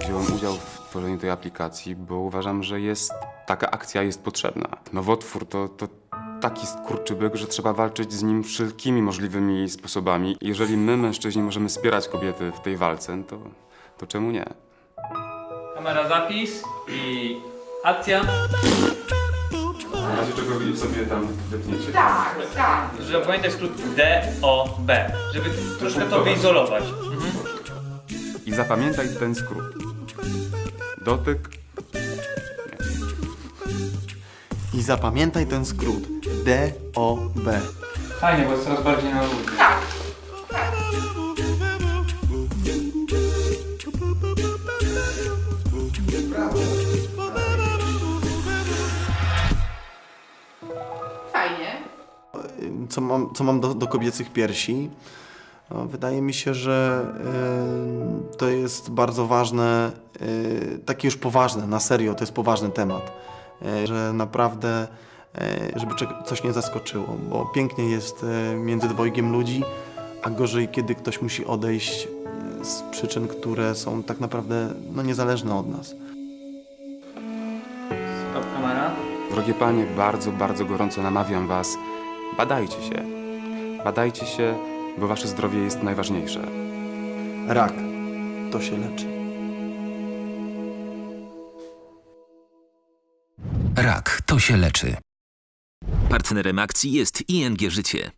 Wziąłem udział w tworzeniu tej aplikacji, bo uważam, że jest taka akcja jest potrzebna. Nowotwór to, to taki skurczybyk, że trzeba walczyć z nim wszelkimi możliwymi sposobami. Jeżeli my, mężczyźni, możemy wspierać kobiety w tej walce, to, to czemu nie? Kamera zapis i akcja. W razie czego wy sobie tam wypniecie. Tak, tak. Że pamiętaj skrót D, O, B, żeby troszkę to wyizolować. I zapamiętaj ten skrót. Dotyk. I zapamiętaj ten skrót. D, O, B. Fajnie, bo jest coraz bardziej na ludzi. Tak. Co mam, co mam do, do kobiecych piersi? No, Wydaje mi się, że y, to jest bardzo ważne, y, takie już poważne, na serio, to jest poważny temat. Y, że naprawdę, y, żeby coś nie zaskoczyło, bo pięknie jest y, między dwojgiem ludzi, a gorzej, kiedy ktoś musi odejść y, z przyczyn, które są tak naprawdę no, niezależne od nas. Stop kamera. Drogie panie, bardzo, bardzo gorąco namawiam was, badajcie się. Badajcie się, bo wasze zdrowie jest najważniejsze. Rak, to się leczy. Rak to się leczy. Partnerem akcji jest ING Życie.